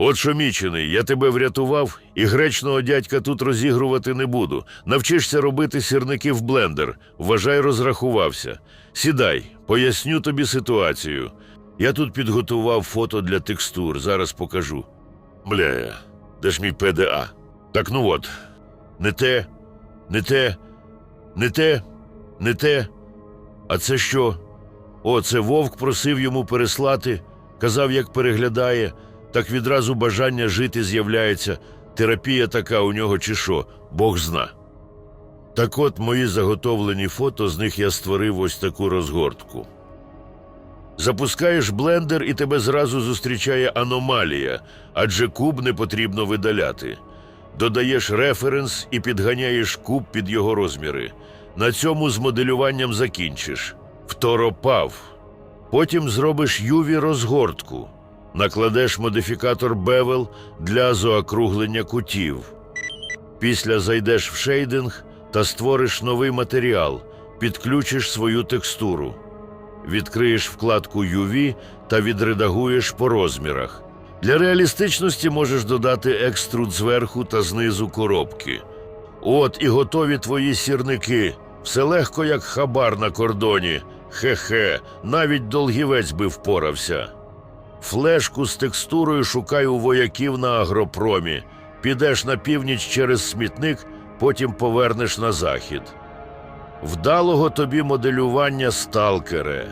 От що, мічений, я тебе врятував і гречного дядька тут розігрувати не буду. Навчишся робити сірники в блендер. Вважай, розрахувався. Сідай, поясню тобі ситуацію. Я тут підготував фото для текстур, зараз покажу. Бля, де ж мій ПДА? Так ну от, не те, не те, не те, не те. А це що? О, це вовк просив йому переслати, казав, як переглядає, так відразу бажання жити з'являється. Терапія така у нього чи що, Бог зна. Так от мої заготовлені фото, з них я створив ось таку розгортку. Запускаєш блендер і тебе зразу зустрічає аномалія, адже куб не потрібно видаляти. Додаєш референс і підганяєш куб під його розміри. На цьому з моделюванням закінчиш. Второпав. Потім зробиш юві розгортку. Накладеш модифікатор Bevel для заокруглення кутів. Після зайдеш в шейдинг та створиш новий матеріал, підключиш свою текстуру. Відкриєш вкладку UV та відредагуєш по розмірах. Для реалістичності можеш додати екструд зверху та знизу коробки. От і готові твої сірники. Все легко, як хабар на кордоні. Хе-хе, навіть долгівець би впорався. Флешку з текстурою шукай у вояків на агропромі. Підеш на північ через смітник, потім повернеш на захід. Вдалого тобі моделювання, сталкере.